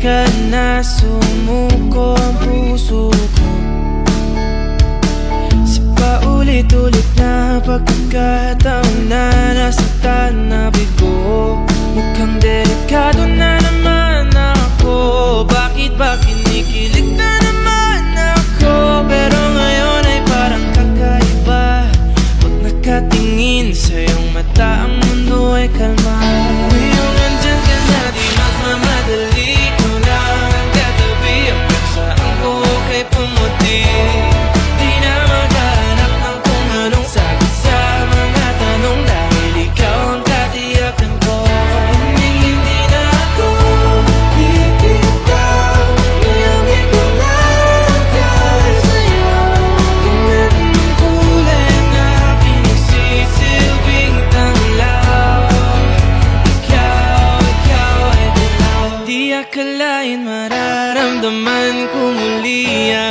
ka na sumuko ang puso ko. Sa paulit-ulit na pagkakataon na nasaktan na bigo Mukhang delikado na naramdaman ko muli ang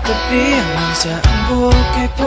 Tapi yang bisa aku kepo